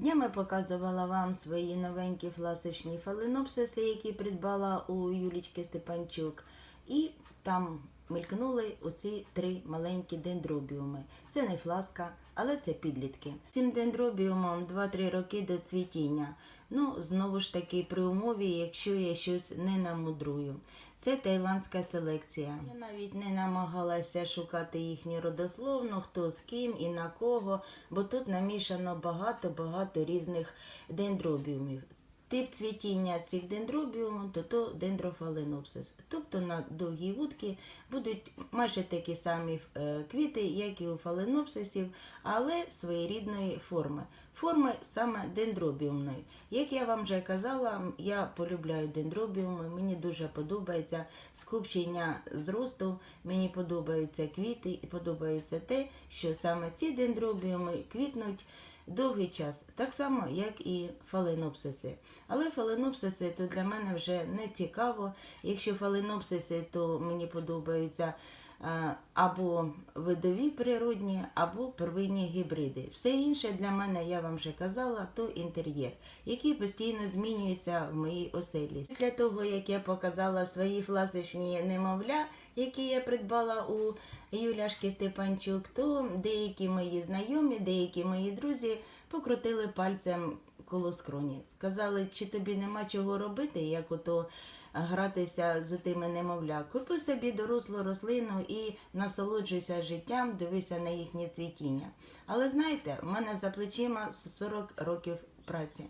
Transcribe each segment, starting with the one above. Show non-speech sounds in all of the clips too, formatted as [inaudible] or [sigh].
Днями показувала вам свої новенькі фласочні фаленопсиси, які придбала у Юлічки Степанчук. І там мелькнули оці три маленькі дендробіуми. Це не фласка, але це підлітки. Цим дендробіумом 2-3 роки до цвітіння. Ну, знову ж таки, при умові, якщо я щось не намудрую. Це тайландська селекція. Я навіть не намагалася шукати їхню родословну, хто з ким і на кого, бо тут намішано багато-багато різних дендробіумів. Тип цвітіння цих дендробіумів то то дендрофаленопсис. Тобто на довгій вудці будуть майже такі самі е, квіти, як і у фаленопсисів, але своєрідної форми. Форми саме дендробіумної. Як я вам вже казала, я полюбляю дендробіуми, мені дуже подобається скупчення зросту, мені подобаються квіти і подобається те, що саме ці дендробіуми квітнуть довгий час, так само, як і фаленопсиси. Але фаленопсиси то для мене вже не цікаво. Якщо фаленопсиси, то мені подобаються е, або видові природні, або первинні гібриди. Все інше для мене, я вам вже казала, то інтер'єр, який постійно змінюється в моїй оселі. Після того, як я показала свої фласочні немовля, які я придбала у Юляшки Степанчук, то деякі мої знайомі, деякі мої друзі покрутили пальцем коло скроні. Сказали, чи тобі нема чого робити, як ото гратися з тими немовля. Купи собі дорослу рослину і насолоджуйся життям, дивися на їхнє цвітіння. Але знаєте, в мене за плечима 40 років праці.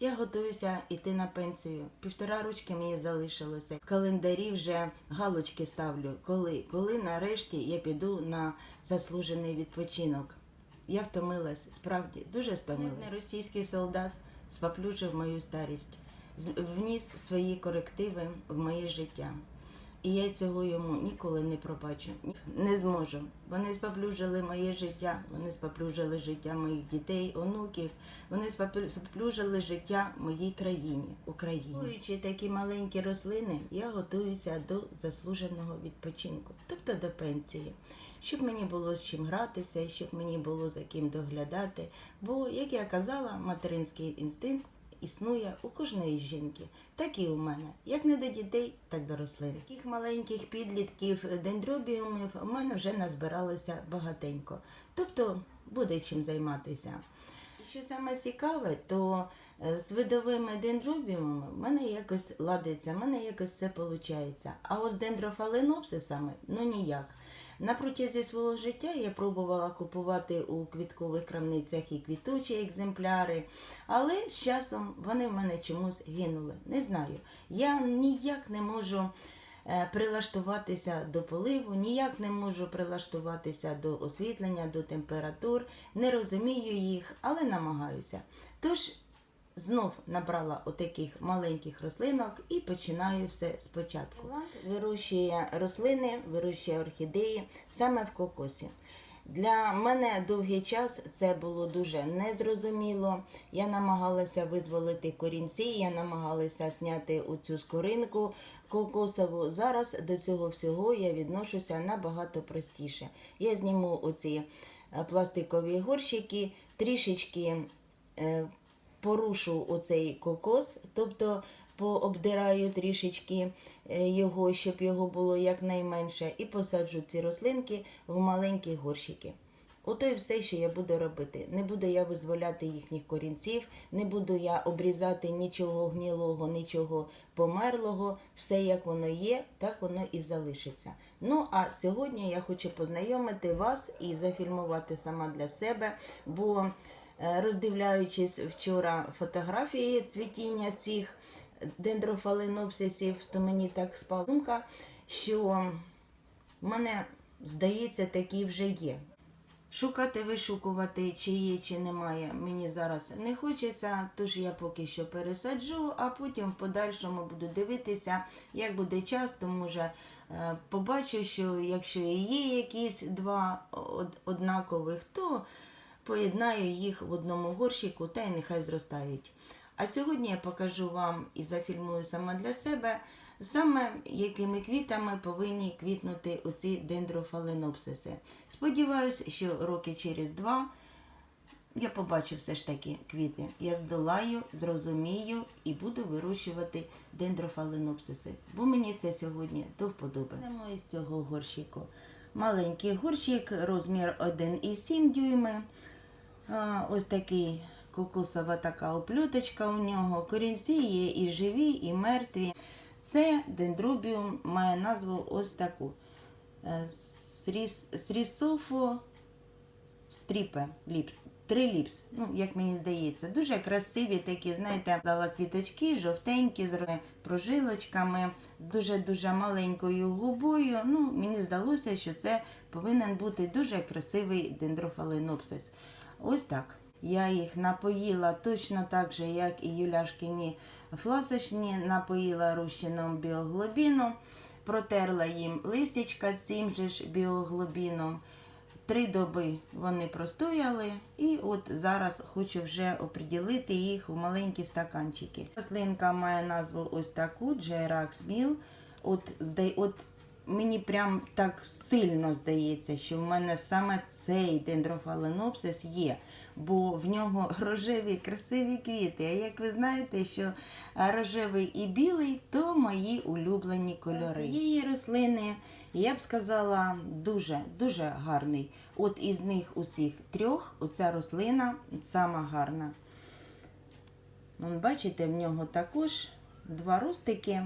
Я готуюся йти на пенсію. Півтора ручки мені залишилося. В календарі вже галочки ставлю. Коли, коли нарешті я піду на заслужений відпочинок. Я втомилась, справді дуже стомилась. Російський солдат споплючив мою старість, вніс свої корективи в моє життя. І я цього йому ніколи не пробачу. Не зможу. Вони споплюжили моє життя, вони споплюжили життя моїх дітей, онуків, вони споплю- споплюжили життя моїй країні, Україні. Купуючи такі маленькі рослини, я готуюся до заслуженого відпочинку, тобто до пенсії. Щоб мені було з чим гратися, щоб мені було за ким доглядати. Бо, як я казала, материнський інстинкт існує у кожної жінки, так і у мене. Як не до дітей, так до рослин. Таких маленьких підлітків дендробіумів у мене вже назбиралося багатенько. Тобто буде чим займатися. Що саме цікаве, то е, з видовими дендробіумами в мене якось ладиться, в мене якось все виходить. А от з дендрофаленопсисами ну ніяк. На протязі свого життя я пробувала купувати у квіткових крамницях і квітучі екземпляри, але з часом вони в мене чомусь гинули. Не знаю. Я ніяк не можу е, прилаштуватися до поливу, ніяк не можу прилаштуватися до освітлення, до температур, не розумію їх, але намагаюся. Тож знов набрала отаких маленьких рослинок і починаю все спочатку. Вирощує рослини, вирощує орхідеї саме в кокосі. Для мене довгий час це було дуже незрозуміло. Я намагалася визволити корінці, я намагалася зняти оцю скоринку кокосову. Зараз до цього всього я відношуся набагато простіше. Я зніму оці е, пластикові горщики, трішечки е, порушу оцей кокос, тобто пообдираю трішечки е, його, щоб його було якнайменше, і посаджу ці рослинки в маленькі горщики. Ото і все, що я буду робити. Не буду я визволяти їхніх корінців, не буду я обрізати нічого гнілого, нічого померлого. Все як воно є, так воно і залишиться. Ну а сьогодні я хочу познайомити вас і зафільмувати сама для себе, бо роздивляючись вчора фотографії цвітіння цих дендрофаленопсисів, то мені так спала думка, що в мене, здається, такі вже є. Шукати, вишукувати, чи є, чи немає, мені зараз не хочеться, тож я поки що пересаджу, а потім в подальшому буду дивитися, як буде час, то може е, побачу, що якщо є якісь два однакових, то поєднаю їх в одному горщику та й нехай зростають. А сьогодні я покажу вам і зафільмую сама для себе, саме якими квітами повинні квітнути оці дендрофаленопсиси. Сподіваюсь, що роки через два я побачу все ж таки квіти. Я здолаю, зрозумію і буду вирощувати дендрофаленопсиси. Бо мені це сьогодні до вподоби. Йдемо із цього горщику. Маленький горщик, розмір 1,7 дюйми. Ось такий кокосова така оплюточка у нього. Корінці є і живі, і мертві. Це дендробіум має назву ось таку. Е, Срісофо стріпе ліп. Три ну як мені здається, дуже красиві такі, знаєте, дала квіточки, жовтенькі, з прожилочками, з дуже-дуже маленькою губою. Ну, мені здалося, що це повинен бути дуже красивий дендрофаленопсис. Ось так. Я їх напоїла точно так же, як і юляшкині фласочні, напоїла розчином біоглобіну, протерла їм листячка цим же ж біоглобіном. Три доби вони простояли, і от зараз хочу вже оприділити їх у маленькі стаканчики. Рослинка має назву ось таку Джеракс Міл. От, от мені прям так сильно здається, що в мене саме цей дендрофаленопсис є, бо в нього [laughs] рожеві красиві квіти. А як ви знаєте, що рожевий і білий то мої улюблені кольори. Цієї рослини я б сказала дуже дуже гарний. От із них усіх трьох оця рослина сама гарна. Бачите, в нього також два ростики.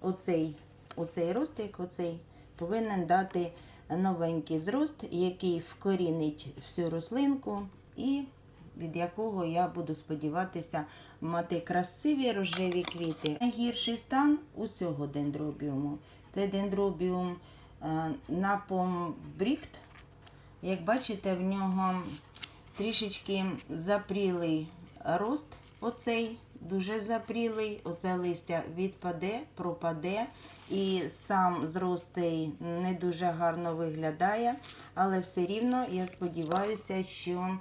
Оцей, оцей ростик, оцей повинен дати новенький зрост, який вкорінить всю рослинку, і від якого я буду сподіватися мати красиві рожеві квіти. Найгірший стан у цього дендробіуму. Це дендробіум е, напомбріхт. Як бачите, в нього трішечки запрілий рост. Оцей дуже запрілий. Оце листя відпаде, пропаде. І сам зрост не дуже гарно виглядає. Але все рівно я сподіваюся, що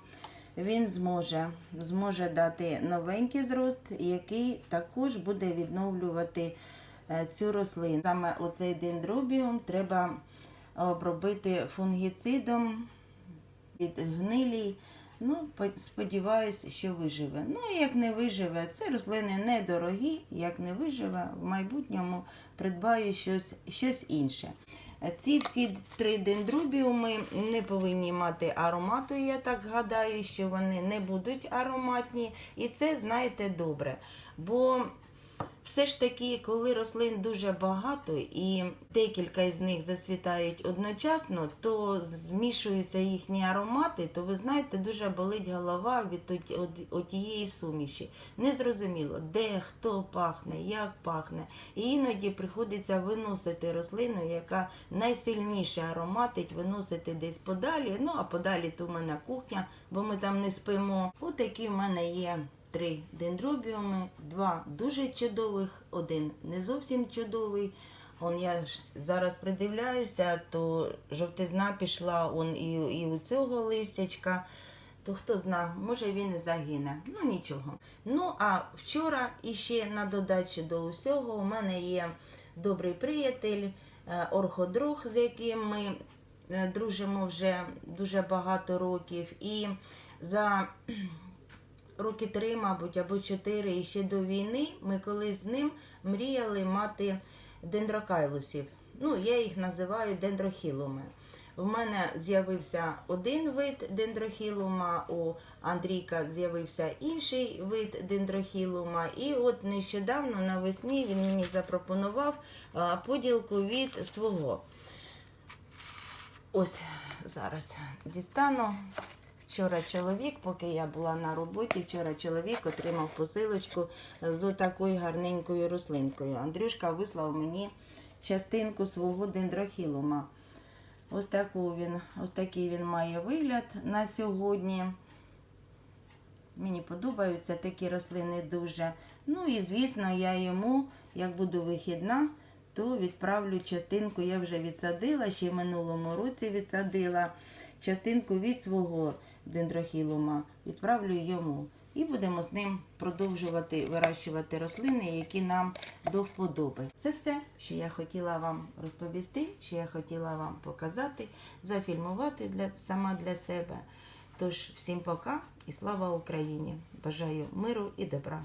він зможе, зможе дати новенький зрост, який також буде відновлювати е, цю рослину. Саме оцей дендробіум треба обробити фунгіцидом від гнилій. Ну, по- сподіваюся, що виживе. Ну, і як не виживе, це рослини недорогі. Як не виживе, в майбутньому придбаю щось, щось інше. Ці всі три дендробіуми не повинні мати аромату, я так гадаю, що вони не будуть ароматні. І це, знаєте, добре. Бо все ж таки, коли рослин дуже багато і декілька із них засвітають одночасно, то змішуються їхні аромати, то ви знаєте, дуже болить голова від оті- отієї суміші. Незрозуміло, де хто пахне, як пахне. І іноді приходиться виносити рослину, яка найсильніше ароматить, виносити десь подалі. Ну а подалі то в мене кухня, бо ми там не спимо. Отакі в мене є три дендробіуми, два дуже чудових, один не зовсім чудовий. Он я ж зараз придивляюся, то жовтизна пішла он і, і у цього листячка. То хто зна, може він і загине. Ну нічого. Ну а вчора іще на додачу до усього у мене є добрий приятель, е, орходруг, з яким ми е, дружимо вже дуже багато років. І за роки три, мабуть, або чотири і ще до війни ми колись з ним мріяли мати дендрокайлусів. Ну, я їх називаю дендрохілуми. В мене з'явився один вид дендрохілума, у Андрійка з'явився інший вид дендрохілума. І от нещодавно навесні він мені запропонував поділку від свого. Ось зараз дістану. Вчора чоловік, поки я була на роботі, вчора чоловік отримав посилочку з такою гарненькою рослинкою. Андрюшка вислав мені частинку свого дендрохілума. Ось, таку він, ось такий він має вигляд на сьогодні. Мені подобаються такі рослини дуже. Ну і звісно, я йому, як буду вихідна, то відправлю частинку, я вже відсадила, ще в минулому році відсадила частинку від свого дендрохілума, відправлю йому. І будемо з ним продовжувати вирощувати рослини, які нам до вподоби. Це все, що я хотіла вам розповісти, що я хотіла вам показати, зафільмувати для, сама для себе. Тож всім пока і слава Україні! Бажаю миру і добра!